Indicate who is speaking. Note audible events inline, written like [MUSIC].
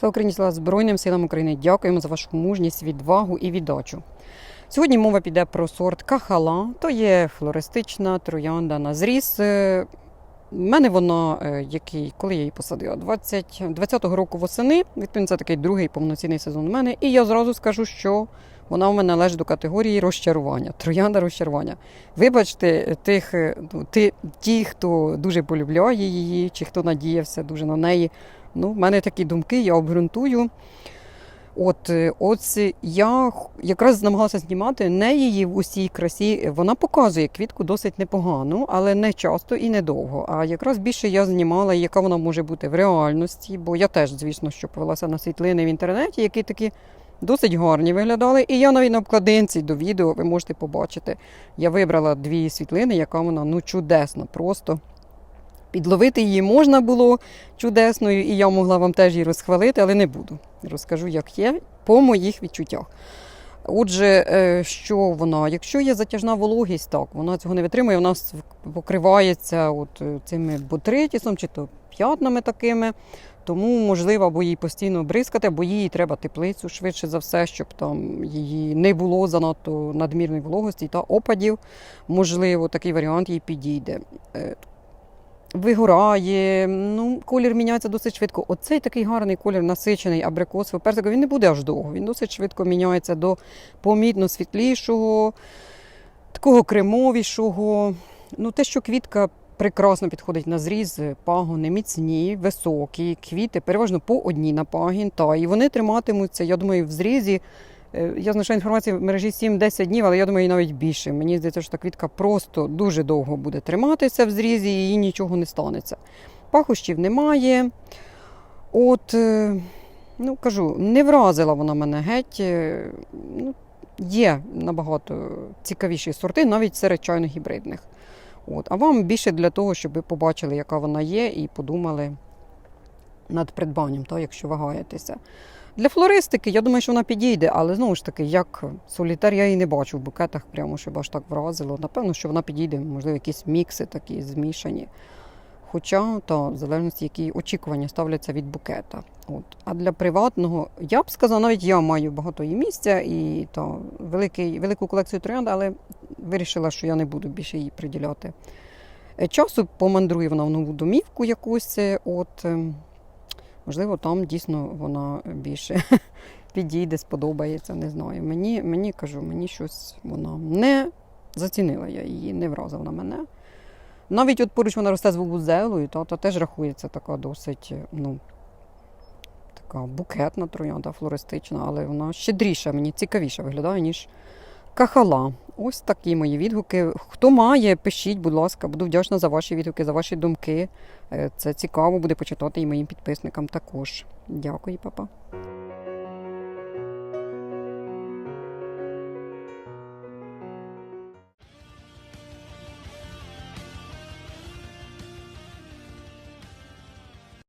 Speaker 1: Слава Україні, слава Збройним силам України. Дякуємо за вашу мужність, відвагу і віддачу. Сьогодні мова піде про сорт кахала. То є флористична троянда на зріз. Е, в мене вона, е, який, коли я її посадила, 20, 20-го року восени. Відповідно, це такий другий повноцінний сезон у мене. І я зразу скажу, що вона в мене належить до категорії розчарування. Троянда розчарування. Вибачте, тих, е, ну, ті, ті, хто дуже полюбляє її, чи хто надіявся дуже на неї. Ну, в мене такі думки, я обґрунтую. От, е, ось я якраз намагалася знімати не її в усій красі. Вона показує квітку досить непогану, але не часто і недовго. А якраз більше я знімала, яка вона може бути в реальності, бо я теж, звісно, що повелася на світлини в інтернеті, які такі досить гарні виглядали. І я навіть на обкладинці до відео ви можете побачити. Я вибрала дві світлини, яка вона ну чудесна, просто. Підловити її можна було чудесною, і я могла вам теж її розхвалити, але не буду. Розкажу, як є, по моїх відчуттях. Отже, е, що вона? Якщо є затяжна вологість, так, вона цього не витримує, вона покривається от е, цими ботритісом чи то п'ятнами такими. Тому, можливо, або її постійно бризкати, або їй треба теплицю швидше за все, щоб там її не було занадто надмірної вологості та опадів. Можливо, такий варіант їй підійде. Вигорає, ну, колір міняється досить швидко. Оцей такий гарний колір, насичений абрикосовий персиковий, він не буде аж довго. Він досить швидко міняється до помітно світлішого, такого кремовішого. Ну, те, що квітка прекрасно підходить на зріз, пагони міцні, високі, квіти, переважно по одній на пагін. Та, і вони триматимуться, я думаю, в зрізі. Е, Я знайшла інформацію в мережі 7-10 днів, але я думаю, і навіть більше. Мені здається, що та квітка просто дуже довго буде триматися в зрізі, і їй нічого не станеться. Пахощів немає. От, е, ну кажу, не вразила вона мене геть. Е, Ну, є набагато цікавіші сорти, навіть серед чайно-гібридних. От. А вам більше для того, щоб ви побачили, яка вона є, і подумали над придбанням, та, якщо вагаєтеся. Для флористики, я думаю, що вона підійде, але знову ж таки, як солітар, я її не бачу в букетах, прямо щоб аж так вразило. Напевно, що вона підійде, можливо, якісь мікси такі змішані. Хоча, та, в залежності, які очікування ставляться від букета. От. А для приватного, я б сказала, навіть я маю багато її місця і та, великий, велику колекцію троянд, але вирішила, що я не буду більше їй приділяти. Е, Часу помандрує вона в нову домівку якусь. е, От, ем, можливо, там дійсно вона більше [LAUGHS] підійде, сподобається, не знаю. Мені, мені кажу, мені щось вона не зацінила я її, не вразила на мене. Навіть от поруч вона росте з бубузелою, та, та теж рахується така досить, ну, така букетна троянда, флористична, але вона щедріша, мені цікавіше виглядає, ніж кахала. Ось такі мої відгуки. Хто має, пишіть, будь ласка, буду вдячна за ваші відгуки, за ваші думки. Е, Це цікаво буде почитати і моїм підписникам також. Дякую, папа.